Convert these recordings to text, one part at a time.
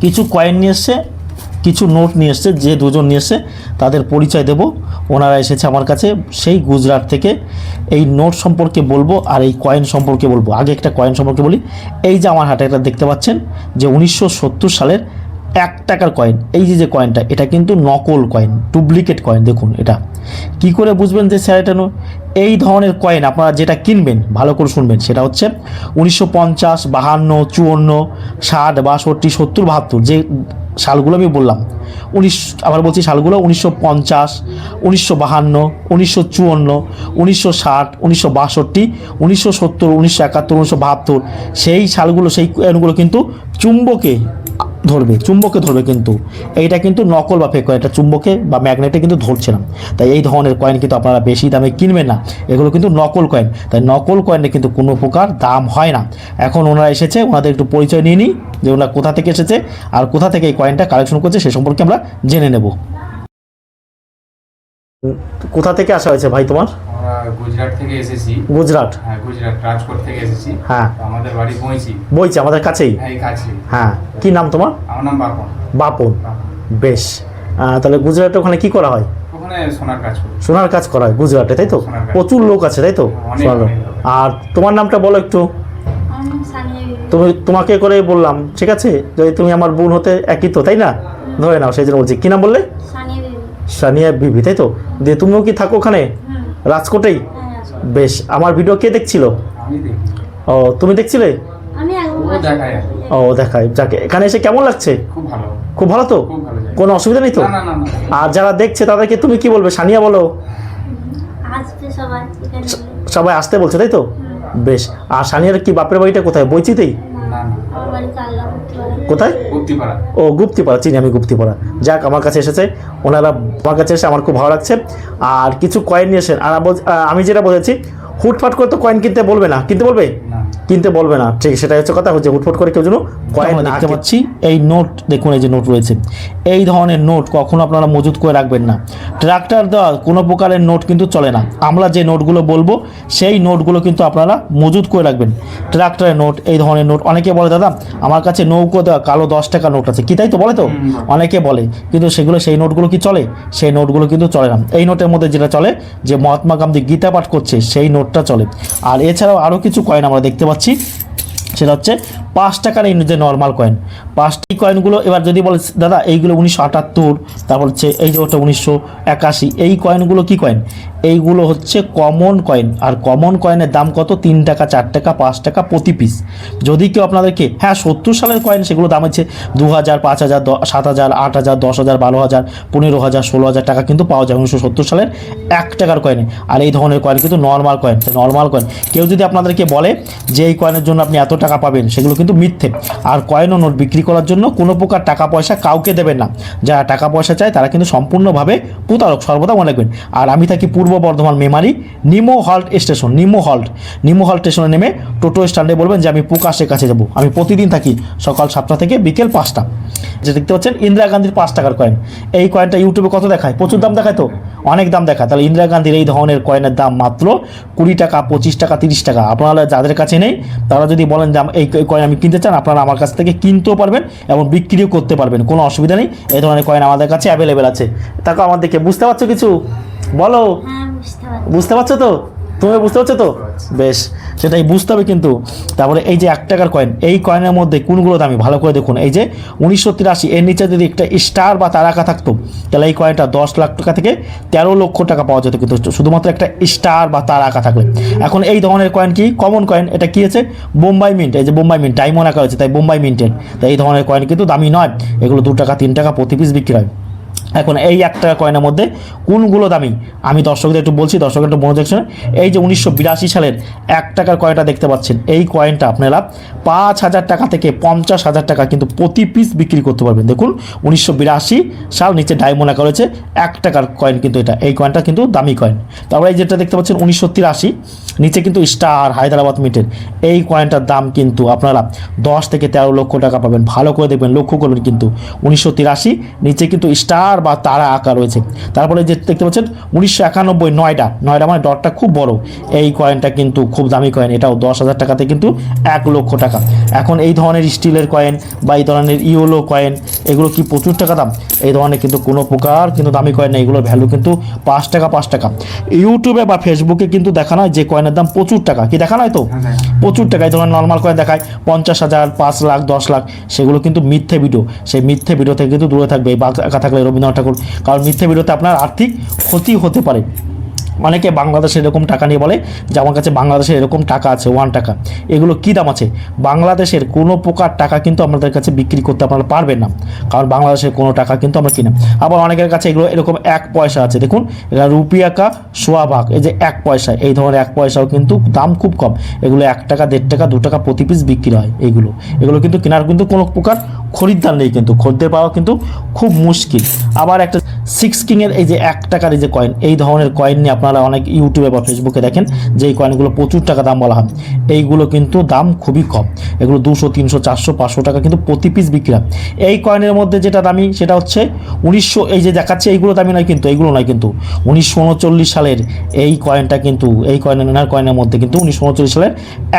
কিছু কয়েন নিয়ে এসছে, কিছু নোট নিয়ে এসছে, যে দুজন নিয়ে এসছে, তাদের পরিচয় দেব। ওনারা এসেছে আমার কাছে, সেই গুজরাট থেকে। এই নোট সম্পর্কে বলব আর এই কয়েন সম্পর্কে বলব। আগে একটা কয়েন সম্পর্কে বলি। এই যে আমার হাতে এটা দেখতে পাচ্ছেন, যে উনিশশো সত্তর সালের এক টাকার কয়েন এই যে যে কয়েনটা এটা কিন্তু নকল কয়েন ডুপ্লিকেট কয়েন দেখুন এটা। কি করে বুঝবেন যে স্যার এটা এই ধরনের কয়েন আপনারা যেটা কিনবেন, ভালো করে শুনবেন, সেটা হচ্ছে উনিশশো পঞ্চাশ, বাহান্ন, চুয়ান্ন, ষাট, বাষট্টি, সত্তর, বাহাত্তর, যে সালগুলো আমি বললাম। উনিশ, আবার বলছি সালগুলো উনিশশো পঞ্চাশ, উনিশশো বাহান্ন, উনিশশো চুয়ান্ন, উনিশশো ষাট, উনিশশো বাষট্টি, উনিশশো সত্তর, উনিশশো একাত্তর, উনিশশো বাহাত্তর, সেই সালগুলো, সেই কয়েনগুলো কিন্তু চুম্বকে ধরবে চুম্বকে ধরবে কিন্তু। এইটা কিন্তু নকল বা ফেক কয়েন এটা চুম্বকে বা ম্যাগনেটে কিন্তু ধরছে না। তাই এই ধরনের কয়েন কিন্তু আপনারা বেশি দামে কিনবেন না। এগুলো কিন্তু নকল কয়েন তাই নকল কয়েনে কিন্তু কোনো প্রকার দাম হয় না। এখন ওনারা এসেছে, ওনাদের একটু পরিচয় নিয়ে নিই যে ওনারা কোথা থেকে এসেছে আর কোথা থেকে এই কয়েনটা কালেকশন করছে, সে সম্পর্কে আমরা জেনে নেব। কোথা থেকে আসা হয়েছে ভাই তোমার? গুজরাট থেকে এসেছি। গুজরাট? হ্যাঁ গুজরাট রাজকোট থেকে এসেছি। হ্যাঁ। আমাদের বাড়ি পৌঁছি বইছে আমাদের কাছেই? হ্যাঁ এই হ্যাঁ কি নাম তোমার? আমার নাম বাপন। বাপন। বেশ। তাহলে গুজরাটে ওখানে কি করা হয়? ওখানে সোনার কাজ করি। সোনার কাজ করা হয় গুজরাটে তাই তো? প্রচুর লোক আছে তাই তো? লোক। আর তোমার নামটা বলো একটু। আমি সানিয়া বিবি। তুমি তোমাকে করে বললাম ঠিক আছে? যদি তুমি আমার বোন হতে একই তো তাই না? ধরে নাও সেই জন্য বলছি। কি নাম বললে? সানিয়া বিবি। তাই তো? দিয়ে তুমিও কি থাকো ওখানে? রাজকোটেই? হ্যাঁ। বেশ আমার ভিডিও কে দেখছিল? ও তুমি দেখছিলে? আমি ও দেখায় যাকে এখানে এসে কেমন লাগছে? খুব ভালো। তো? খুব ভালো জায়গা। কোনো অসুবিধা নেই তো? না না না না। আর যারা দেখছে তাদেরকে তুমি কি বলবে? সানিয়া বলো। সবাই সবাই আসতে বলছে তাই তো? বেশ আর সানিয়ার কি বাপের বাড়িটা কোথায়? বইচিতেই? কোথায়? গুপ্তিপাড়া। ও গুপ্তিপাড়া চিনি আমি গুপ্তিপাড়া। যাক আমার কাছে এসেছে। ওনারা আমার কাছে এসে আমার খুব ভালো লাগছে। আর কিছু কয়েন নিয়ে আর আমি যেটা বলেছি হুটফাট করে তো কয়েন কিনতে বলবে না। কিনতে বলবে? কিনতে বলবে না। ঠিক সেটা হচ্ছে কথা হচ্ছে হুটফাট করে কেউ যেন কয়েন দেখতে পাচ্ছি এই নোট দেখুন এই যে নোট রয়েছে। এই ধরনের নোট কখনো আপনারা মজুত করে রাখবেন না। ট্রাক্টর দেওয়া কোনো প্রকারের নোট কিন্তু চলে না। আমরা যে নোটগুলো বলব সেই নোটগুলো কিন্তু আপনারা মজুত করে রাখবেন। ট্রাক্টরের নোট এই ধরনের নোট অনেকে বলে দাদা আমার কাছে নৌকো দেওয়া কালো দশ টাকা নোট আছে। কি তাই তো বলে তো? অনেকে বলে কিন্তু সেগুলো সেই নোটগুলো কি চলে? সেই নোটগুলো কিন্তু চলে না। এই নোটের মধ্যে যেটা চলে যে মহাত্মা গান্ধী গীতা পাঠ করছে সেই নোটটা চলে। আর এছাড়াও আরও কিছু কয়েন আমরা দেখতে পাচ্ছি। সেটা হচ্ছে পাঁচ টাকার এই যে নর্মাল কয়েন পাঁচটি কয়েনগুলো এবার যদি বলে, দাদা, এইগুলো উনিশশো আটাত্তর, তারপর হচ্ছে এই যে ওটা উনিশশো একাশি, এই কয়েনগুলো কি কয়েন এইগুলো হচ্ছে কমন কয়েন আর কমন কয়েনের দাম কত? তিন টাকা, চার টাকা, পাঁচ টাকা প্রতি পিস যদি কেউ আপনাদেরকে হ্যাঁ সত্তর সালের কয়েন সেগুলো দাম হচ্ছে দু হাজার পাঁচ হাজার সাত হাজার আট হাজার দশ হাজার বারো হাজার পনেরো হাজার ষোলো হাজার টাকা কিন্তু পাওয়া যায় উনিশশো সত্তর সালের এক টাকার কয়েনে আর এই ধরনের কয়েন কিন্তু নর্মাল কয়েন নর্মাল কয়েন কেউ যদি আপনাদেরকে বলে যে এই কয়েনের জন্য আপনি এত টাকা পাবেন, সেগুলো কিন্তু মিথ্যে। আর কয়েন ও নোট বিক্রি করার জন্য কোনো প্রকার টাকা পয়সা কাউকে দেবেন না। যারা টাকা পয়সা চায়, তারা কিন্তু সম্পূর্ণভাবে প্রতারক সর্বদা মনে রাখবেন। আর আমি থাকি Purba Bardhaman Memari, Nimo halt station, Nimo halt. Nimo halt স্টেশনে নেমে টোটো স্ট্যান্ডে বলবেন যে, আমি প্রকাশের কাছে যাব। আমি প্রতিদিন থাকি সকাল সাতটা থেকে বিকেল পাঁচটা। যে দেখতে পাচ্ছেন, ইন্দিরা গান্ধীর পাঁচ টাকার কয়েন। এই কয়েনটা ইউটিউবে কত দেখায়? প্রচুর দাম দেখায় তো। অনেক দাম দেখা। তাহলে ইন্দিরা গান্ধীর এই ধরনের কয়েনের দাম মাত্র কুড়ি টাকা পঁচিশ টাকা তিরিশ টাকা। আপনারা যাদের কাছে নেই তারা যদি বলেন যে এই কয়েন আমি কিনতে চান আপনারা আমার কাছ থেকে কিনতেও পারবেন এবং বিক্রিও করতে পারবেন। কোনো অসুবিধা নেই এই ধরনের কয়েন আমাদের কাছে অ্যাভেলেবেল আছে। তাকে আমাদেরকে বুঝতে পারছ কিছু? বলো। হ্যাঁ বুঝতে পারছ তো? তুমি বুঝতে পারছ তো? বেশ, সেটাই বুঝতে হবে কিন্তু। তারপরে এই যে এক টাকার কয়েন এই কয়েনের মধ্যে কোনগুলো দামি? ভালো করে দেখুন। এই যে উনিশশো তিরাশি, এর নিচে যদি একটা স্টার বা তারাকা থাকতো, তাহলে এই কয়েনটা দশ লাখ টাকা থেকে তেরো লক্ষ টাকা পাওয়া যেত কিন্তু। শুধুমাত্র একটা স্টার বা তারাকা থাকলে। এখন এই ধরনের কয়েন কি? কমন কয়েন এটা কি আছে? বোম্বাই মিন্ট এই যে বোম্বাই মিন্ট ডায়মন্ড আঁকা হয়েছে, তাই বোম্বাই মিন্টের তাই এই ধরনের কয়েন কিন্তু দামি নয়। এগুলো দু টাকা, তিন টাকা প্রতি পিস বিক্রি হয়। এখন এই এক টাকা কয়েনের মধ্যে কোনগুলো দামি? আমি দর্শকদের একটু বলছি, দর্শকের একটু মনোযোগ শুনে। এই যে উনিশশো বিরাশি সালের এক টাকার কয়েনটা দেখতে পাচ্ছেন, এই কয়েনটা আপনারা পাঁচ হাজার টাকা থেকে পঞ্চাশ হাজার টাকা কিন্তু প্রতি পিস বিক্রি করতে পারবেন। দেখুন, উনিশশো বিরাশি সাল নিচে ডায়মন্ড আঁকা রয়েছে, এক টাকার কয়েন কিন্তু এটা। এই কয়েনটা কিন্তু দামি কয়েন তারপরে এই যেটা দেখতে পাচ্ছেন, উনিশশো তিরাশি নিচে কিন্তু স্টার হায়দ্রাবাদ মিটের। এই কয়েনটার দাম কিন্তু আপনারা দশ থেকে তেরো লক্ষ টাকা পাবেন। ভালো করে দেখবেন, লক্ষ্য করবেন কিন্তু। উনিশশো তিরাশি নিচে কিন্তু স্টার বা তারা আঁকা রয়েছে। তারপরে যে দেখতে পাচ্ছেন উনিশশো একানব্বই নয়ডা। নয়ডা মানে ডটটা খুব বড়। এই কয়েনটা কিন্তু খুব দামি কয়েন এটাও দশ হাজার টাকাতে কিন্তু এক লক্ষ টাকা। এখন এই ধরনের স্টিলের কয়েন বা এই ধরনের ইওলো কয়েন এগুলো কি প্রচুর টাকা দাম? এই ধরনের কিন্তু কোনো প্রকার কিন্তু দামি কয়েন নেই। এগুলোর ভ্যালু কিন্তু পাঁচ টাকা পাঁচ টাকা। ইউটিউবে বা ফেসবুকে কিন্তু দেখানো হয় যে কয়েনের দাম প্রচুর টাকা। কি দেখানো হয় তো? হ্যাঁ, প্রচুর টাকা। এই ধরনের নর্মাল কয়েন দেখায় পঞ্চাশ হাজার পাঁচ লাখ দশ লাখ। সেগুলো কিন্তু মিথ্যে ভিডিও সেই মিথ্যে ভিডিও থেকে কিন্তু দূরে থাকবে। এই বাঘ একা থাকলে রবীন্দ্রনাথ ঠাকুর কারণ মিথ্যে ভিডিওতে আপনার আর্থিক ক্ষতি হতে পারে। অনেকে বাংলাদেশে এরকম টাকা নিয়ে বলে যে, আমার কাছে বাংলাদেশে এরকম টাকা আছে ওয়ান টাকা। এগুলো কী দাম আছে? বাংলাদেশের কোনো প্রকার টাকা কিন্তু আমাদের কাছে বিক্রি করতে আপনারা পারবেন না। কারণ বাংলাদেশের কোনো টাকা কিন্তু আমরা কিনা আবার অনেকের কাছে এগুলো এরকম এক পয়সা আছে। দেখুন, এটা রুপিয়াকা সোয়া ভাগ। এই যে এক পয়সা, এই ধরনের এক পয়সাও কিন্তু দাম খুব কম। এগুলো এক টাকা, দেড় টাকা, দু টাকা প্রতি পিস বিক্রি হয় এগুলো। এগুলো কিন্তু কেনার কিন্তু কোনো প্রকার খরিদ্দার নেই কিন্তু খরিদ্দার পাওয়া কিন্তু খুব মুশকিল। আবার একটা সিক্স কিংয়ের এই যে এক টাকার এই যে কয়েন এই ধরনের কয়েন নিয়ে আপনারা অনেক ইউটিউবে বা ফেসবুকে দেখেন যে এই কয়েনগুলো প্রচুর টাকা দাম বলা হয়। এইগুলো কিন্তু দাম খুবই কম। এগুলো দুশো, তিনশো, চারশো, পাঁচশো টাকা কিন্তু প্রতি পিস বিক্রি হয়। এই কয়েনের মধ্যে যেটা দামি, সেটা হচ্ছে উনিশশো, এই যে দেখাচ্ছে, এইগুলো দামি নয় কিন্তু, এইগুলো নয় কিন্তু। উনিশশো উনচল্লিশ সালের এই কয়েনটা কিন্তু, এই কয়েনের নেনার কয়েনের মধ্যে কিন্তু উনিশশো উনচল্লিশ সালের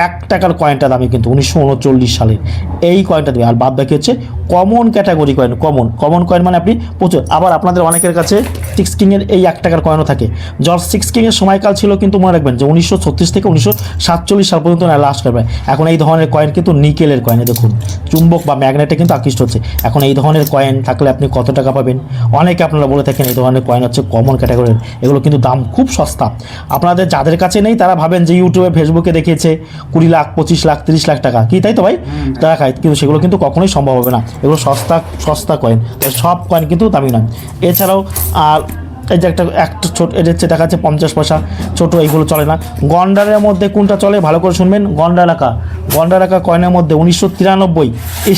এক টাকার কয়েনটা দামি কিন্তু, উনিশশো উনচল্লিশ সালের এই কয়েনটা দেবে আর বাদ বাকি হচ্ছে common category coin common common coin মানে আপনি প্রচুর। আবার আপনাদের অনেকের কাছে সিক্স কিংয়ের এই এক টাকার কয়েনও থাকে। জর্জ সিক্স কিংয়ের সময়কাল ছিল কিন্তু মনে রাখবেন যে উনিশশো ছত্রিশ থেকে উনিশশো সাতচল্লিশ সাল পর্যন্ত লাস্ট করবে। এখন এই ধরনের কয়েন কিন্তু নিকেলের কয়েনে দেখুন। চুম্বক বা ম্যাগনেটে কিন্তু আকৃষ্ট হচ্ছে। এখন এই ধরনের কয়েন থাকলে আপনি কত টাকা পাবেন? অনেকে আপনারা বলে থাকেন এই ধরনের কয়েন হচ্ছে কমন ক্যাটাগরির এগুলো কিন্তু দাম খুব সস্তা। আপনাদের যাদের কাছে নেই তারা ভাবেন যে ইউটিউবে ফেসবুকে দেখিয়েছে কুড়ি লাখ পঁচিশ লাখ তিরিশ লাখ টাকা। কি তাই তো ভাই? টাকা খায় কিন্তু সেগুলো কিন্তু কখনোই সম্ভব হবে না। এগুলো সস্তা সস্তা কয়েন সব কয়েন কিন্তু দামি নয়। এছাড়াও আর এই যে একটা একটা ছোট এটা হচ্ছে দেখা যাচ্ছে পঞ্চাশ পয়সা ছোটো, এইগুলো চলে না। গন্ডারের মধ্যে কোনটা চলে? ভালো করে শুনবেন। গন্ডার এলাকা গন্ডার এলাকা কয়েনের মধ্যে উনিশশো তিরানব্বই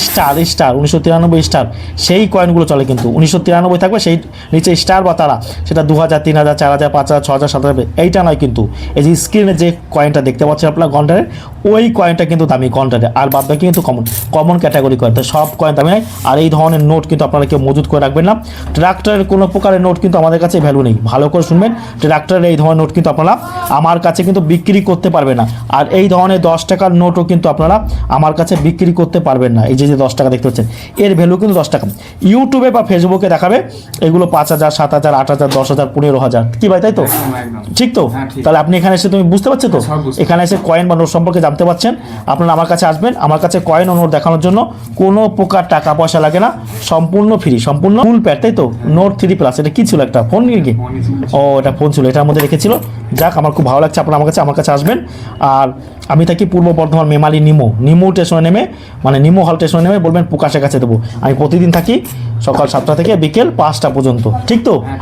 স্টার স্টার উনিশশো তিরানব্বই স্টার সেই কয়েনগুলো চলে কিন্তু। উনিশশো তিরানব্বই থাকবে, সেই নিচে স্টার বা তারা। সেটা দু হাজার, তিন হাজার, চার হাজার, পাঁচ হাজার, ছ হাজার, সাত হাজার এইটা নয় কিন্তু। এই যে স্ক্রিনে যে কয়েনটা দেখতে পাচ্ছেন আপনার গন্ডারের, ওই কয়েনটা কিন্তু দামি গন্ডারে। আর বাদ বাকি কিন্তু কমন কমন ক্যাটাগরি কয়েন তো সব কয়েন দামি নয় আর এই ধরনের নোট কিন্তু আপনারা কেউ মজুত করে রাখবেন না। ট্রাক্টরের কোনো প্রকারের নোট কিন্তু আমাদের কাছে ভ্যালু নেই। ভালো করে শুনবেন ট্রাক্টরের এই ধরনের নোট কিন্তু আপনারা আমার কাছে কিন্তু বিক্রি করতে পারবেন না। আর এই ধরনের দশ টাকার নোটও কিন্তু আপনারা আমার কাছে বিক্রি করতে পারবেন না। এই যে যে দশ টাকা দেখতে পাচ্ছেন এর ভ্যালু কিন্তু দশ টাকা। ইউটিউবে বা ফেসবুকে দেখাবে এগুলো পাঁচ হাজার সাত হাজার আট হাজার দশ হাজার পনেরো হাজার। কি ভাই তাই তো। ঠিক তো? হ্যাঁ, তাহলে আপনি এখানে এসে তুমি বুঝতে পারছ তো? এখানে এসে কয়েন বা নোট সম্পর্কে জানতে পারছেন। আপনারা আমার কাছে আসবেন। আমার কাছে কয়েন ও নোট দেখানোর জন্য কোনো প্রকার টাকা পয়সা লাগে না। সম্পূর্ণ ফ্রি সম্পূর্ণ ফুল প্যাড তাই তো? নোট থ্রি প্লাস এটা কি ছিল একটা ফোন কি? নিয়ে ছিল। ও এটা ফোন ছিল এটার মধ্যে রেখেছিল। যাক আমার খুব ভালো লাগছে আপনারা আমার কাছে আমার কাছে আসবেন। আর আমি থাকি পূর্ব বর্ধমান মেমালি নিমো। নিমো স্টেশনে নেমে মানে নিমো হল স্টেশনে নেমে বলবেন প্রকাশের কাছে দেবো। আমি প্রতিদিন থাকি সকাল সাতটা থেকে বিকেল পাঁচটা পর্যন্ত। ঠিক তো? হ্যাঁ